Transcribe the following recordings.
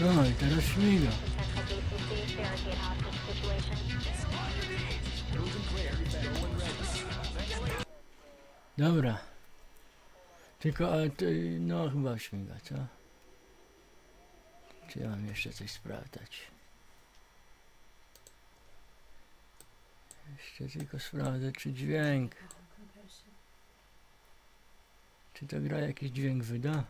No i teraz śmiga. Dobra. Tylko, ale to, no chyba śmiga, co? Czy ja mam jeszcze coś sprawdzać? Jeszcze tylko sprawdzę, czy dźwięk. Czy ta gra jakiś dźwięk wyda?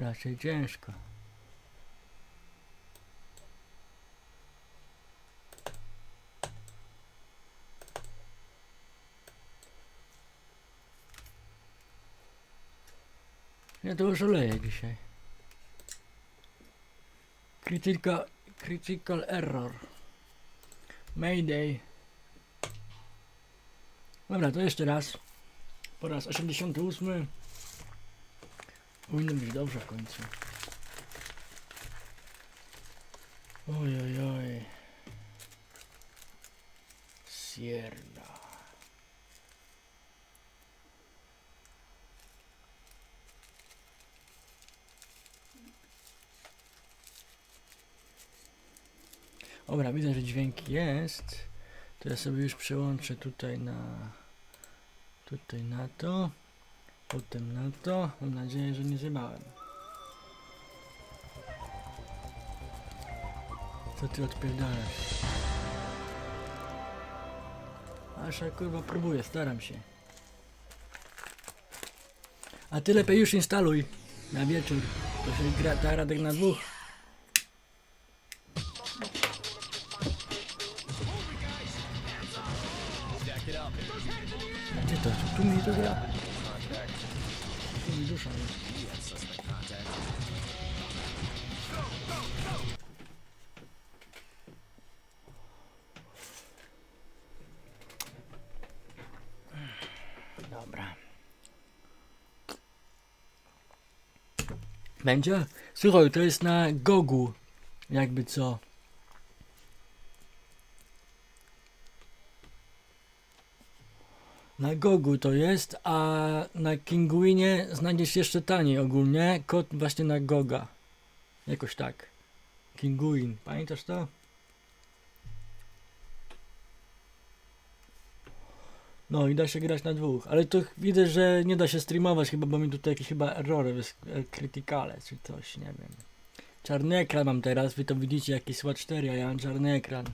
Raczej ciężko. Ja to już oleję dzisiaj. Critical, critical error. Mayday. Dobra, to jeszcze raz. Po raz 88. Powinno być dobrze w końcu. Oj, oj, oj. Sierra. Dobra, widzę, że dźwięk jest. To ja sobie już przełączę tutaj na... Tutaj na to. Potem na to. Mam nadzieję, że nie zjebałem. Co ty odpierdalasz? Aż ja kurwa próbuję, staram się. A ty lepiej już instaluj na wieczór. To się gra ta radek na dwóch. Gdzie to? Tu mi to gra? Mi dusza jest. Dobra. Będzie? Słuchaj, to jest na Gogu. Jakby co. Na Gogu to jest, a na Kinguinie znajdziesz jeszcze taniej ogólnie. Kod właśnie na Goga. Jakoś tak. Kinguin. Pamiętasz to? No i da się grać na dwóch, ale to widzę, że nie da się streamować chyba, bo mi tutaj jakieś chyba errory, e, krytykale czy coś, nie wiem. Czarny ekran mam teraz, wy to widzicie jakieś SWAT 4, a ja mam czarny ekran.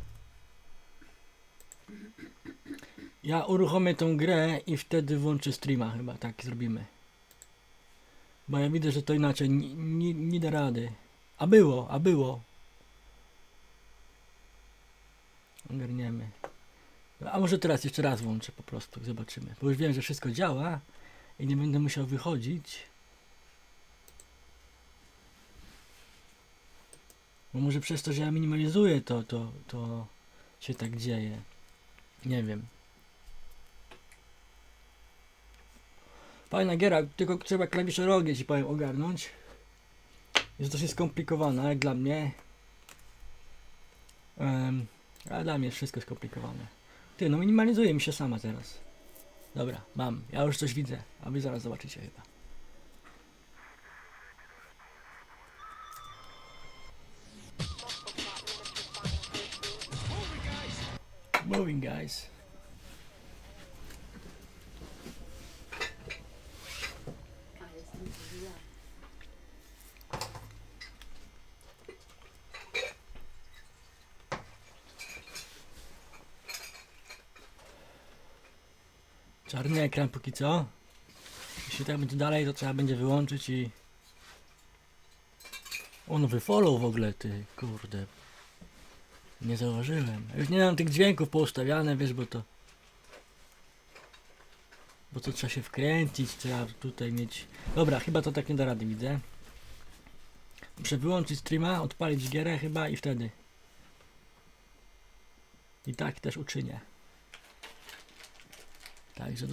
Ja uruchomię tą grę i wtedy włączę streama chyba, tak zrobimy. Bo ja widzę, że to inaczej nie, nie, da rady. A było, a było. Ogarniemy. A może teraz jeszcze raz włączę po prostu, zobaczymy. Bo już wiem, że wszystko działa i nie będę musiał wychodzić. Bo może przez to, że ja minimalizuję to, to, to się tak dzieje. Nie wiem. Fajna giera, tylko trzeba klawisze rogie ci powiem ogarnąć. Jest dosyć skomplikowana, jak dla mnie. Um, a dla mnie wszystko skomplikowane. Ty, no minimalizuje mi się sama teraz. Dobra, mam. Ja już coś widzę, a wy zaraz zobaczycie chyba. Moving guys. Czarny ekran póki co. Jeśli tak będzie dalej, to trzeba będzie wyłączyć i... On wyfollow w ogóle, ty, kurde. Nie zauważyłem. Już nie mam tych dźwięków poustawiane, wiesz, bo to... Bo to trzeba się wkręcić, trzeba tutaj mieć... Dobra, chyba to tak nie da rady, widzę. Muszę wyłączyć streama, odpalić gierę chyba i wtedy. I tak też uczynię. Those are the